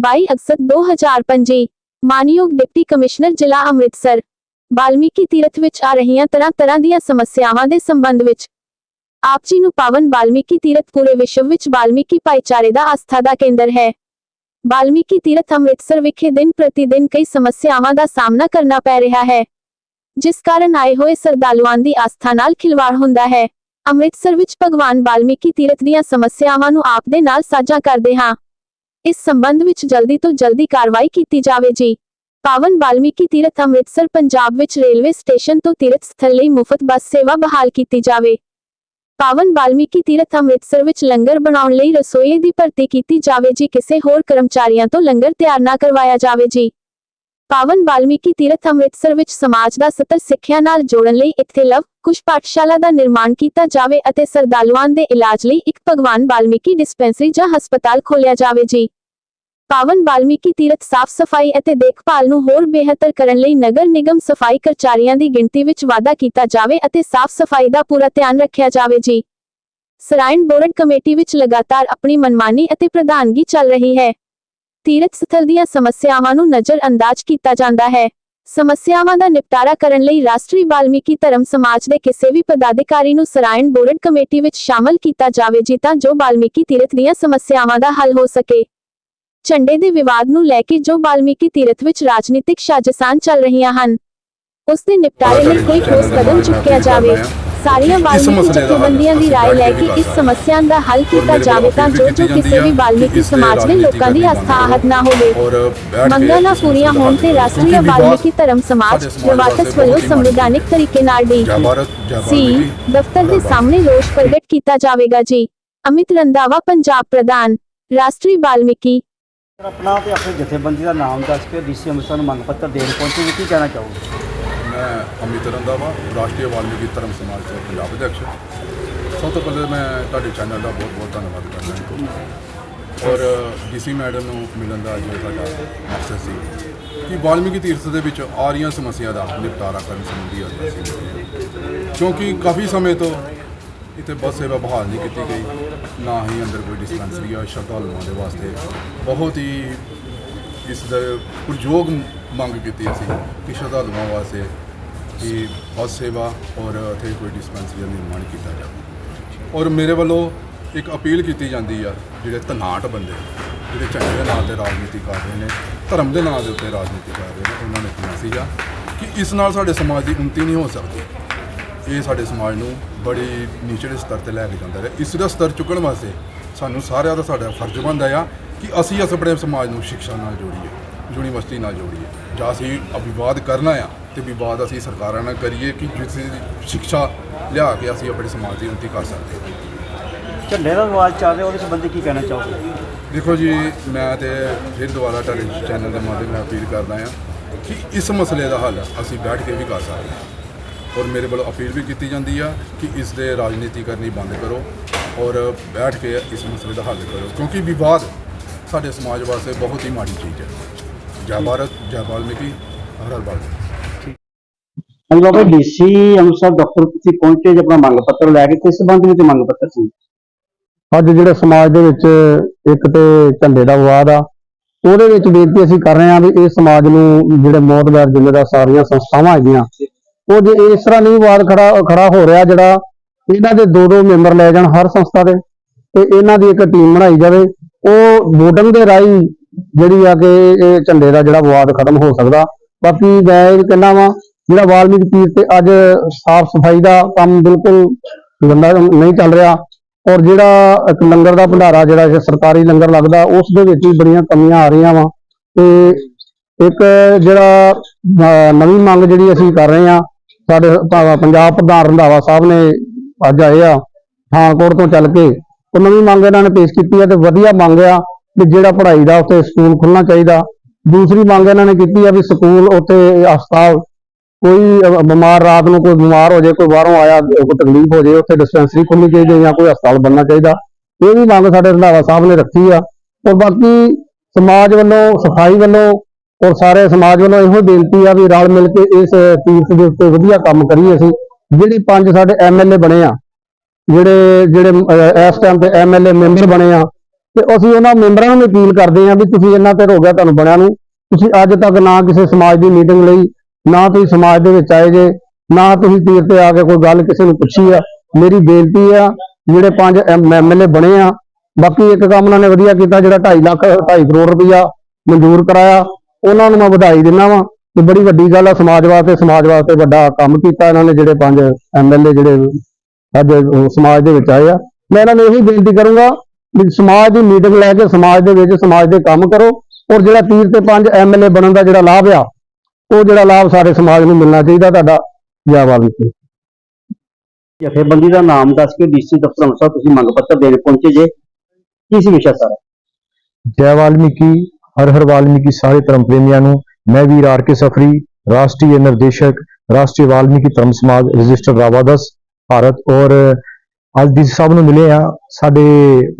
22 ਅਗਸਤ 2005 ਮਾਨਯੋਗ deputy commissioner ਜ਼ਿਲ੍ਹਾ ਅੰਮ੍ਰਿਤਸਰ, ਬਾਲਮੀਕੀ ਤੀਰਥ ਵਿੱਚ ਆ ਰਹੀਆਂ ਤਰ੍ਹਾਂ ਤਰ੍ਹਾਂ ਦੀਆਂ ਸਮੱਸਿਆਵਾਂ ਦੇ ਸੰਬੰਧ ਵਿੱਚ। ਆਪ ਜੀ ਨੂੰ ਪਾਵਨ ਬਾਲਮੀਕੀ ਤੀਰਥ ਪੂਰੇ ਵਿਸ਼ਵ ਵਿੱਚ ਬਾਲਮੀਕੀ ਭਾਈਚਾਰੇ ਦਾ ਆਸਥਾ ਦਾ ਕੇਂਦਰ ਹੈ। ਬਾਲਮੀਕੀ ਤੀਰਥ ਅੰਮ੍ਰਿਤਸਰ ਵਿਖੇ ਦਿਨ ਪ੍ਰਤੀ ਦਿਨ ਕਈ ਸਮੱਸਿਆਵਾਂ ਦਾ ਸਾਹਮਣਾ ਕਰਨਾ ਪੈ ਰਿਹਾ ਹੈ। ਜਿਸ ਕਾਰਨ ਆਏ ਹੋਏ ਸਰਦਾਲੂਆਂ ਦੀ ਆਸਥਾ ਨਾਲ ਖਿਲਵਾੜ ਹੁੰਦਾ ਹੈ। ਅੰਮ੍ਰਿਤਸਰ ਵਿੱਚ ਭਗਵਾਨ ਬਾਲਮੀਕੀ ਤੀਰਥ ਦੀਆਂ ਸਮੱਸਿਆਵਾਂ ਨੂੰ ਆਪ ਦੇ ਨਾਲ ਸਾਂਝਾ ਕਰਦੇ ਹਾਂ। ਇਸ ਸੰਬੰਧ ਵਿੱਚ ਜਲਦੀ ਤੋਂ ਜਲਦੀ ਕਾਰਵਾਈ ਕੀਤੀ ਜਾਵੇ ਜੀ ਪਾਵਨ ਬਾਲਮੀਕੀ ਤੀਰਥ ਅੰਮ੍ਰਿਤਸਰ, ਪੰਜਾਬ ਵਿੱਚ ਰੇਲਵੇ ਸਟੇਸ਼ਨ ਤੋਂ ਤੀਰਥ ਸਥਲ ਲਈ ਮੁਫਤ ਬੱਸ ਸੇਵਾ ਬਹਾਲ ਕੀਤੀ ਜਾਵੇ। ਪਾਵਨ ਬਾਲਮੀਕੀ ਤੀਰਥ ਅੰਮ੍ਰਿਤਸਰ ਵਿੱਚ ਲੰਗਰ ਬਣਾਉਣ ਲਈ ਰਸੋਈਏ ਦੀ ਭਰਤੀ ਕੀਤੀ ਜਾਵੇ ਜੀ ਕਿਸੇ ਹੋਰ ਕਰਮਚਾਰੀਆਂ ਤੋਂ ਲੰਗਰ ਤਿਆਰ ਨਾ ਕਰਵਾਇਆ ਜਾਵੇ ਜੀ ਪਾਵਨ ਬਾਲਮੀਕੀ ਤੀਰਥ ਅੰਮ੍ਰਿਤਸਰ ਵਿੱਚ ਸਮਾਜ ਦਾ ਸਤਰ ਸਿੱਖਿਆ ਨਾਲ ਜੋੜਨ ਲਈ ਇੱਥੇ ਲਵ ਕੁਸ਼ ਪਾਠਸ਼ਾਲਾ ਦਾ ਨਿਰਮਾਣ ਕੀਤਾ ਜਾਵੇ ਅਤੇ ਸਰਦਾਲੂਆਂ ਦੇ ਇਲਾਜ ਲਈ ਇੱਕ ਭਗਵਾਨ ਬਾਲਮੀਕੀ ਡਿਸਪੈਂਸਰੀ ਜਾਂ ਹਸਪਤਾਲ ਖੋਲਿਆ ਜਾਵੇ ਜੀ। ਪਾਵਨ ਬਾਲਮੀਕੀ ਤੀਰਥ ਸਾਫ਼ ਸਫ਼ਾਈ ਅਤੇ ਦੇਖਭਾਲ ਨੂੰ ਹੋਰ ਬਿਹਤਰ ਕਰਨ ਲਈ ਨਗਰ ਨਿਗਮ ਸਫ਼ਾਈ ਕਰਮਚਾਰੀਆਂ ਦੀ ਗਿਣਤੀ ਵਿੱਚ ਵਾਧਾ ਕੀਤਾ ਜਾਵੇ ਅਤੇ ਸਾਫ਼ ਸਫ਼ਾਈ ਦਾ ਪੂਰਾ ਧਿਆਨ ਰੱਖਿਆ ਜਾਵੇ ਜੀ। ਸਰਾਇਣ ਬੋਰਡ ਕਮੇਟੀ ਵਿੱਚ ਲਗਾਤਾਰ ਆਪਣੀ ਮਨਮਾਨੀ ਅਤੇ ਪ੍ਰਧਾਨਗੀ ਚੱਲ ਰਹੀ ਹੈ। ਤੀਰਥ ਸਥਲ ਦੀਆਂ ਸਮੱਸਿਆਵਾਂ ਨੂੰ ਨਜ਼ਰ ਅੰਦਾਜ਼ ਕੀਤਾ ਜਾਂਦਾ ਹੈ। ਸਮੱਸਿਆਵਾਂ ਦਾ ਨਿਪਟਾਰਾ ਕਰਨ ਲਈ ਰਾਸ਼ਟਰੀ ਬਾਲਮੀਕੀ ਧਰਮ ਸਮਾਜ ਦੇ ਕਿਸੇ ਵੀ ਪਦਾਧਿਕਾਰੀ ਨੂੰ ਸਰਾਇਣ ਬੋਰਡ ਕਮੇਟੀ ਵਿੱਚ ਸ਼ਾਮਲ ਕੀਤਾ ਜਾਵੇ ਜੀ ਤਾਂ ਜੋ ਬਾਲਮੀਕੀ ਤੀਰਥ ਦੀਆਂ ਸਮੱਸਿਆਵਾਂ ਦਾ ਹੱਲ ਹੋ ਸਕੇ। ਝੰਡੇ ਦੇ ਵਿਵਾਦ ਨੂੰ ਲੈ ਕੇ ਜੋ ਬਾਲਮੀਕੀ ਤੀਰਥ ਵਿੱਚ ਰਾਜਨੀਤਿਕ ਸਾਜ਼ਿਸ਼ਾਂ ਚੱਲ ਰਹੀਆਂ ਹਨ, ਉਸ ਦੇ ਨਿਪਟਾਰੇ ਲਈ ਕੋਈ ਠੋਸ ਕਦਮ ਚੁੱਕਿਆ ਜਾਵੇ। ਸਾਰੀਆਂ ਬਾਲਮੀਕੀ ਜਥੇਬੰਦੀਆਂ ਦੀ رائے ਲੈ ਕੇ ਇਸ ਸਮੱਸਿਆ ਦਾ ਹੱਲ ਕੀਤਾ ਜਾਵੇ ਤਾਂ ਜੋ ਜੋ ਕਿਸੇ ਵੀ ਬਾਲਮੀਕੀ ਸਮਾਜ ਦੇ ਲੋਕਾਂ ਦੀ ਆਸਥਾ ਆਹਤ ਨਾ ਹੋਵੇ ਔਰ ਬੈਠ ਮੰਗਾਂ ਨਾ ਕੇ ਪੂਰੀਆਂ ਹੋਣ ਤੇ ਰਾਸ਼ਟਰੀ ਕਿਉਂਕਿ ਬਾਲਮੀਕੀ ਧਰਮ ਸਮਾਜ ਸਾਡੇ ਸਮਾਜ ਰਵਾਟਸ ਵਾਸਤੇ ਵੱਲੋਂ ਬਹੁਤ ਹੀ ਸੰਵਿਧਾਨਿਕ ਤਰੀਕੇ ਨਾਲ ਡੀ ਜੈ ਭਾਰਤ ਜੈ ਸੀ ਬਾਲਮੀਕੀ ਦਫ਼ਤਰ ਦੇ ਸਾਹਮਣੇ ਰੋਸ ਪ੍ਰਗਟ ਕੀਤਾ ਜਾਵੇਗਾ ਜੀ ਅਮਿਤ ਰੰਦਾਵਾ ਪੰਜਾਬ ਪ੍ਰਧਾਨ ਰਾਸ਼ਟਰੀ ਬਾਲਮੀਕੀ ਆਪਣਾ ਤੇ ਆਪਣੀ ਜਥੇਬੰਦੀ ਦਾ ਨਾਮ ਦੱਸ ਕੇ ਡੀਸੀ ਅੰਮ੍ਰਿਤਸਰ ਨੂੰ ਮੰਗ ਪੱਤਰ ਦੇਣ ਪਹੁੰਚੇ ਜੀ ਕੀ ਕਹਿਣਾ ਚਾਹੋਗੇ ਮੈਂ ਅਮਿਤ ਰੰਦਾਵਾ ਰਾਸ਼ਟਰੀ ਵਾਲਮੀਕੀ ਧਰਮ ਸਮਾਜ ਤੋਂ ਪੰਜਾਬ ਅਧਿਕਸ਼ ਸਭ ਤੋਂ ਪਹਿਲੇ ਮੈਂ ਤੁਹਾਡੇ ਚੈਨਲ ਦਾ ਬਹੁਤ ਬਹੁਤ ਧੰਨਵਾਦ ਕਰਦਾ ਹਾਂ। ਔਰ ਡੀਸੀ ਮੈਡਮ ਨੂੰ ਮਿਲਣ ਦਾ ਜੋ ਸਾਡਾ ਮਕਸਦ ਸੀ ਕਿ ਵਾਲਮੀਕੀ ਤੀਰਥ ਦੇ ਵਿੱਚ ਆ ਰਹੀਆਂ ਸਮੱਸਿਆ ਦਾ ਨਿਪਟਾਰਾ ਕਰਨ ਸੰਬੰਧੀ ਅੱਜ ਅਸੀਂ ਕਿਉਂਕਿ ਕਾਫੀ ਸਮੇਂ ਤੋਂ ਇੱਥੇ ਬੱਸ ਸੇਵਾ ਬਹਾਲ ਨਹੀਂ ਕੀਤੀ ਗਈ, ਨਾ ਹੀ ਅੰਦਰ ਕੋਈ ਡਿਸਪੈਂਸਰੀ ਆ, ਸ਼ਰਧਾਲੂਆਂ ਦੇ ਵਾਸਤੇ ਬਹੁਤ ਹੀ ਇਸ ਦਾ ਪੁਰਜੋਗ ਮੰਗ ਕੀਤੀ ਅਸੀਂ ਕਿ ਸ਼ਰਧਾਲੂਆਂ ਵਾਸਤੇ ਕਿ ਬੱਸ ਸੇਵਾ ਔਰ ਇੱਥੇ ਕੋਈ ਡਿਸਪੈਂਸਰੀ ਦਾ ਨਿਰਮਾਣ ਕੀਤਾ ਜਾਵੇ। ਔਰ ਮੇਰੇ ਵੱਲੋਂ ਇੱਕ ਅਪੀਲ ਕੀਤੀ ਜਾਂਦੀ ਆ, ਜਿਹੜੇ ਧਨਾਟ ਬੰਦੇ ਜਿਹੜੇ ਝੰਡੇ ਦੇ ਨਾਂ ਤੇ ਰਾਜਨੀਤੀ ਕਰ ਰਹੇ ਨੇ, ਧਰਮ ਦੇ ਨਾਂ ਦੇ ਉੱਤੇ ਰਾਜਨੀਤੀ ਕਰ ਰਹੇ ਨੇ, ਉਹਨਾਂ ਨੇ ਕਿਹਾ ਸੀਗਾ ਕਿ ਇਸ ਨਾਲ ਸਾਡੇ ਸਮਾਜ ਦੀ ਉન્નਤੀ ਨਹੀਂ ਹੋ ਸਕਦੀ। ਇਹ ਸਾਡੇ ਸਮਾਜ ਨੂੰ ਬੜੀ ਨੀਚਲੇ ਸਤਰ ਤੇ ਲੈ ਕੇ ਜਾਂਦਾ ਹੈ ਇਸ ਦਾ ਸਤਰ ਚੁੱਕਣ ਵਾਸਤੇ ਸਾਨੂੰ ਸਾਰਿਆਂ ਦਾ ਸਾਡਾ ਫਰਜ਼ ਬਣਦਾ ਆ ਕਿ ਅਸੀਂ ਇਸ ਆਪਣੇ ਸਮਾਜ ਨੂੰ ਸਿੱਖਿਆ ਨਾਲ ਜੋੜੀਏ, ਯੂਨੀਵਰਸਿਟੀ ਨਾਲ ਜੋੜੀਏ। ਜਾਂ ਅਸੀਂ ਅਭਿਵਾਦ ਕਰਨਾ ਆ ਤੇ ਵਿਵਾਦ ਅਸੀਂ ਸਰਕਾਰਾਂ ਨਾਲ ਕਰੀਏ ਕਿ ਜਿਸ ਸਿੱਖਿਆ ਲਿਆ ਕੇ ਅਸੀਂ ਆਪਣੇ ਸਮਾਜ ਦੀ ਉન્નਤੀ ਕਰ ਸਕਦੇ ਹਾਂ। ਝੰਡੇ ਦਾ ਰਿਵਾਜ ਚੱਲ ਰਿਹਾ ਉਹਦੇ ਸੰਬੰਧੀ ਕੀ ਕਹਿਣਾ ਚਾਹੋਗੇ? ਦੇਖੋ ਜੀ ਮੈਂ ਤੇ ਫਿਰ ਦੁਬਾਰਾ ਤੁਹਾਡੇ ਚੈਨਲ ਦੇ ਮਾਧਿਅਮ ਨਾਲ ਅਪੀਲ ਕਰਦਾ ਹਾਂ ਕਿ ਇਸ ਮਸਲੇ ਦਾ ਹੱਲ ਅਸੀਂ ਬੈਠ ਕੇ ਵੀ ਕਰ ਸਕਦੇ ਹਾਂ। ਔਰ ਮੇਰੇ ਵੱਲੋਂ ਅਪੀਲ ਵੀ ਕੀਤੀ ਜਾਂਦੀ ਆ ਕਿ ਇਸ ਦੇ ਰਾਜਨੀਤੀ ਕਰਨੀ ਬੰਦ ਕਰੋ ਔਰ ਬੈਠ ਕੇ ਇਸ ਮਸਲੇ ਦਾ ਹੱਲ ਕਰੋ ਕਿਉਂਕਿ ਵਿਵਾਦ ਸਾਡੇ ਸਮਾਜ ਵਾਸਤੇ ਬਹੁਤ ਹੀ ਮਾੜੀ ਚੀਜ਼ ਹੈ। ਜੈ ਭਾਰਤ ਜੈ ਵਾਲਮੀਕੀ ਹਰ ਹਰ ਵਾਲਮੀਕੀ ਹਾਂਜੀ ਬਾਬਾ ਡੀਸੀ ਅੰਮ੍ਰਿਤਸਰ ਦਫ਼ਤਰ ਤੁਸੀਂ ਪਹੁੰਚੇ ਜੇ ਆਪਣਾ ਮੰਗ ਪੱਤਰ ਲੈ ਕੇ, ਕਿਸ ਸੰਬੰਧ ਵਿੱਚ ਮੰਗ ਪੱਤਰ ਸੀ? ਅੱਜ ਜਿਹੜੇ ਸਮਾਜ ਦੇ ਵਿੱਚ ਇੱਕ ਤੇ ਝੰਡੇ ਦਾ ਵਿਵਾਦ ਆ, ਉਹਦੇ ਵਿੱਚ ਬੇਨਤੀ ਅਸੀਂ ਕਰ ਰਹੇ ਹਾਂ ਵੀ ਇਹ ਸਮਾਜ ਨੂੰ ਜਿਹੜੇ ਮੌਤਬਾਰ ਜ਼ਿੰਮੇਦਾਰ ਸਾਰੀਆਂ ਸੰਸਥਾਵਾਂ ਹੈਗੀਆਂ, ਉਹ ਜੇ ਇਸ ਤਰ੍ਹਾਂ ਨਹੀਂ ਵਿਵਾਦ ਖੜਾ ਖੜਾ ਹੋ ਰਿਹਾ ਜਿਹੜਾ, ਇਹਨਾਂ ਦੇ ਦੋ ਦੋ ਮੈਂਬਰ ਲੈ ਜਾਣ ਹਰ ਸੰਸਥਾ ਦੇ ਤੇ ਇਹਨਾਂ ਦੀ ਇੱਕ ਟੀਮ ਬਣਾਈ ਜਾਵੇ, ਉਹ ਵੋਟਿੰਗ ਦੇ ਰਾਹੀਂ ਜਿਹੜੀ ਆ ਕਿ ਇਹ ਝੰਡੇ ਦਾ ਜਿਹੜਾ ਵਿਵਾਦ ਖਤਮ ਹੋ ਸਕਦਾ। ਬਾਕੀ ਮੈਂ ਇਹ ਕਹਿੰਦਾ ਵਾਂ ਜਿਹੜਾ ਵਾਲਮੀਕ ਤੀਰ ਤੇ ਅੱਜ ਸਾਫ਼ ਸਫ਼ਾਈ ਦਾ ਕੰਮ ਬਿਲਕੁਲ ਗੰਦਾ ਨਹੀਂ ਚੱਲ ਰਿਹਾ ਔਰ ਜਿਹੜਾ ਇੱਕ ਲੰਗਰ ਦਾ ਭੰਡਾਰਾ ਜਿਹੜਾ ਸਰਕਾਰੀ ਲੰਗਰ ਲੱਗਦਾ, ਉਸ ਦੇ ਵਿੱਚ ਵੀ ਬੜੀਆਂ ਕਮੀਆਂ ਆ ਰਹੀਆਂ ਵਾ ਤੇ ਇੱਕ ਜਿਹੜਾ ਨਵੀਂ ਮੰਗ ਜਿਹੜੀ ਅਸੀਂ ਕਰ ਰਹੇ ਆ ਸਾਡੇ ਪੰਜਾਬ ਪ੍ਰਧਾਨ ਰੰਧਾਵਾ ਸਾਹਿਬ ਨੇ ਅੱਜ ਆਏ ਆ ਪਠਾਨਕੋਟ ਤੋਂ ਚੱਲ ਕੇ, ਉਹ ਨਵੀਂ ਮੰਗ ਇਹਨਾਂ ਨੇ ਪੇਸ਼ ਕੀਤੀ ਹੈ ਤੇ ਵਧੀਆ ਮੰਗ ਆ ਵੀ ਜਿਹੜਾ ਪੜ੍ਹਾਈ ਦਾ ਉੱਥੇ ਸਕੂਲ ਖੁੱਲਣਾ ਚਾਹੀਦਾ। ਦੂਸਰੀ ਮੰਗ ਇਹਨਾਂ ਨੇ ਕੀਤੀ ਆ ਵੀ ਸਕੂਲ, ਉੱਥੇ ਹਸਪਤਾਲ ਕੋਈ ਅਹ, ਬਿਮਾਰ ਰਾਤ ਨੂੰ ਕੋਈ ਬਿਮਾਰ ਹੋ ਜਾਏ ਕੋਈ ਬਾਹਰੋਂ ਆਇਆ ਕੋਈ ਤਕਲੀਫ ਹੋ ਜਾਏ ਉੱਥੇ ਡਿਸਪੈਂਸਰੀ ਖੁੱਲਣੀ ਚਾਹੀਦੀ ਹੈ ਜਾਂ ਕੋਈ ਹਸਪਤਾਲ ਬਣਨਾ ਚਾਹੀਦਾ। ਇਹ ਵੀ ਮੰਗ ਸਾਡੇ ਰੰਧਾਵਾ ਸਾਹਿਬ ਨੇ ਰੱਖੀ ਆ। ਔਰ ਬਾਕੀ ਸਮਾਜ ਵੱਲੋਂ ਸਫ਼ਾਈ ਵੱਲੋਂ ਔਰ ਸਾਰੇ ਸਮਾਜ ਵੱਲੋਂ ਇਹੋ ਬੇਨਤੀ ਆ ਵੀ ਰਲ ਮਿਲ ਕੇ ਇਸ ਤੀਰਥ ਦੇ ਉੱਤੇ ਵਧੀਆ ਕੰਮ ਕਰੀਏ ਅਸੀਂ। ਜਿਹੜੀ ਪੰਜ ਸਾਡੇ ਐਮਐਲਏ ਬਣੇ ਆ ਜਿਹੜੇ ਜਿਹੜੇ ਅਹ, ਇਸ ਟਾਈਮ ਤੇ ਐਮਐਲਏ ਮੈਂਬਰ ਬਣੇ ਆ ਤੇ ਅਸੀਂ ਉਹਨਾਂ ਮੈਂਬਰਾਂ ਨੂੰ ਵੀ ਅਪੀਲ ਕਰਦੇ ਹਾਂ ਵੀ ਤੁਸੀਂ ਇੰਨਾ ਚਿਰ ਹੋ ਗਿਆ ਤੁਹਾਨੂੰ ਬਣਿਆ ਨੂੰ ਤੁਸੀਂ ਅੱਜ ਤੱਕ ਨਾ ਕਿਸੇ ਸਮਾਜ ਦੀ ਮੀਟਿੰਗ ਲਈ ਨਾ ਤੁਸੀਂ ਸਮਾਜ ਦੇ ਵਿੱਚ ਆਏ ਜੇ, ਨਾ ਤੁਸੀਂ ਤੀਰ ਤੇ ਆ ਕੇ ਕੋਈ ਗੱਲ ਕਿਸੇ ਨੂੰ ਪੁੱਛੀ ਆ। ਮੇਰੀ ਬੇਨਤੀ ਆ, ਜਿਹੜੇ ਪੰਜ ਐਮਐਲਏ ਬਣੇ ਆ, ਬਾਕੀ ਇੱਕ ਕੰਮ ਉਹਨਾਂ ਨੇ ਵਧੀਆ ਕੀਤਾ, ਜਿਹੜਾ 2.5 ਲੱਖ 2.5 ਕਰੋੜ ਰੁਪਇਆ ਮਨਜ਼ੂਰ ਕਰਾਇਆ, ਉਹਨਾਂ ਨੂੰ ਮੈਂ ਵਧਾਈ ਦਿੰਦਾ ਵਾਂ ਤੇ ਬੜੀ ਵੱਡੀ ਗੱਲ ਆ, ਸਮਾਜ ਵਾਸਤੇ ਸਮਾਜ ਵਾਸਤੇ ਵੱਡਾ ਕੰਮ ਕੀਤਾ ਇਹਨਾਂ ਨੇ, ਜਿਹੜੇ ਪੰਜ ਐਮਐਲਏ ਜਿਹੜੇ ਅੱਜ ਸਮਾਜ ਦੇ ਵਿੱਚ ਆਏ ਆ। ਮੈਂ ਇਹਨਾਂ ਨੂੰ ਇਹੀ ਬੇਨਤੀ ਕਰੂੰਗਾ ਵੀ ਸਮਾਜ ਦੀ ਮੀਟਿੰਗ ਲੈ ਕੇ, ਸਮਾਜ ਦੇ ਵਿੱਚ, ਸਮਾਜ ਦੇ ਕੰਮ ਕਰੋ ਔਰ ਜਿਹੜਾ ਤੀਰ ਤੇ ਪੰਜ ਐਮਐਲਏ ਬਣਨ ਦਾ ਜਿਹੜਾ ਲਾਭ ਆ ਉਹ ਜਿਹੜਾ ਲਾਭ ਸਾਰੇ ਸਮਾਜ ਨੂੰ ਮਿਲਣਾ ਚਾਹੀਦਾ ਤੁਹਾਡਾ ਜੈ ਵਾਲਮੀਕੀ ਜਥੇਬੰਦੀ ਦਾ ਨਾਮ ਦੱਸ ਕੇ ਡੀਸੀ ਦਫ਼ਤਰ ਅੰਮ੍ਰਿਤਸਰ ਤੁਸੀਂ ਮੰਗ ਪੱਤਰ ਦੇਣ ਪਹੁੰਚੇ ਜੇ। ਕੀ ਸੀ ਵਿਸ਼ਾ ਸਾਰਾ? ਜੈ ਵਾਲਮੀਕੀ ਹਰ ਹਰ ਵਾਲਮੀਕੀ ਸਾਰੇ ਧਰਮ ਪ੍ਰੇਮੀਆਂ ਨੂੰ। ਮੈਂ ਵੀਰ ਆਰ ਕੇ ਸਫਰੀ ਰਾਸ਼ਟਰੀ ਨਿਰਦੇਸ਼ਕ ਰਾਸ਼ਟਰੀ ਵਾਲਮੀਕੀ ਧਰਮ ਸਮਾਜ ਰਜਿਸਟਰ ਰਾਵਾਦਸ ਭਾਰਤ। ਔਰ ਅੱਜ ਦੀ ਸਭ ਨੂੰ ਮਿਲੇ ਆ ਸਾਡੇ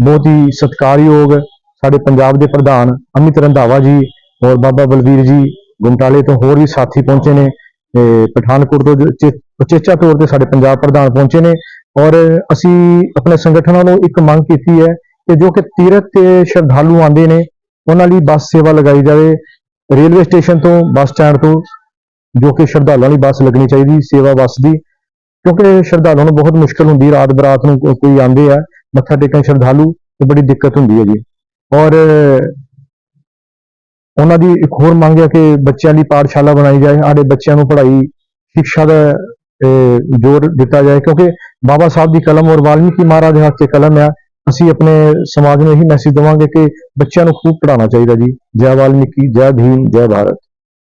ਬਹੁਤ ਹੀ ਸਤਿਕਾਰਯੋਗ ਸਾਡੇ ਪੰਜਾਬ ਦੇ ਪ੍ਰਧਾਨ ਅਮਿਤ ਰੰਧਾਵਾ ਜੀ ਔਰ ਬਾਬਾ ਬਲਵੀਰ ਜੀ। ਗੁਮਟਾਲੇ ਤੋਂ ਹੋਰ ਵੀ ਸਾਥੀ ਪਹੁੰਚੇ ਨੇ ਪਠਾਨਕੋਟ ਤੋਂ ਜੋ ਉਚੇਚਾ ਤੌਰ ਤੇ ਸਾਡੇ ਪੰਜਾਬ ਪ੍ਰਧਾਨ ਪਹੁੰਚੇ ਨੇ ਔਰ ਅਸੀਂ ਆਪਣੇ ਸੰਗਠਨਾਂ ਨੂੰ ਇੱਕ ਮੰਗ ਕੀਤੀ ਹੈ ਕਿ ਜੋ ਕਿ ਤੀਰਥ ਤੇ ਸ਼ਰਧਾਲੂ ਆਉਂਦੇ ਨੇ, ਉਹਨਾਂ ਲਈ ਬੱਸ ਸੇਵਾ ਲਗਾਈ ਜਾਵੇ, ਰੇਲਵੇ ਸਟੇਸ਼ਨ ਤੋਂ ਬੱਸ ਸਟੈਂਡ ਤੋਂ, ਜੋ ਕਿ ਸ਼ਰਧਾਲੂਆਂ ਲਈ ਬੱਸ ਲੱਗਣੀ ਚਾਹੀਦੀ, ਸੇਵਾ ਬੱਸ ਦੀ, ਕਿਉਂਕਿ ਸ਼ਰਧਾਲੂਆਂ ਨੂੰ ਬਹੁਤ ਮੁਸ਼ਕਲ ਹੁੰਦੀ ਰਾਤ ਬਰਾਤ ਨੂੰ ਕੋਈ ਆਉਂਦੇ ਆ, ਮੱਥਾ ਟੇਕਣ ਸ਼ਰਧਾਲੂ, ਤੇ ਬੜੀ ਦਿੱਕਤ ਹੁੰਦੀ ਹੈ ਜੀ ਔਰ ਉਹਨਾਂ ਦੀ ਇੱਕ ਹੋਰ ਮੰਗ ਹੈ ਕਿ ਬੱਚਿਆਂ ਦੀ ਪਾਠਸ਼ਾਲਾ ਬਣਾਈ ਜਾਏ, ਸਾਡੇ ਬੱਚਿਆਂ ਨੂੰ ਪੜ੍ਹਾਈ, ਸਿੱਖਿਆ ਦਾ ਜ਼ੋਰ ਦਿੱਤਾ ਜਾਏ, ਕਿਉਂਕਿ ਬਾਬਾ ਸਾਹਿਬ ਦੀ ਕਲਮ ਔਰ ਵਾਲਮੀਕੀ ਮਹਾਰਾਜ ਦੇ ਹੱਥ 'ਚ ਕਲਮ ਆ, ਅਸੀਂ ਆਪਣੇ ਸਮਾਜ ਨੂੰ ਇਹੀ ਮੈਸੇਜ ਦੇਵਾਂਗੇ ਕਿ ਬੱਚਿਆਂ ਨੂੰ ਖੂਬ ਪੜ੍ਹਾਉਣਾ ਚਾਹੀਦਾ ਜੀ। ਜੈ ਵਾਲਮੀਕੀ, ਜੈ ਭੀਮ, ਜੈ ਭਾਰਤ।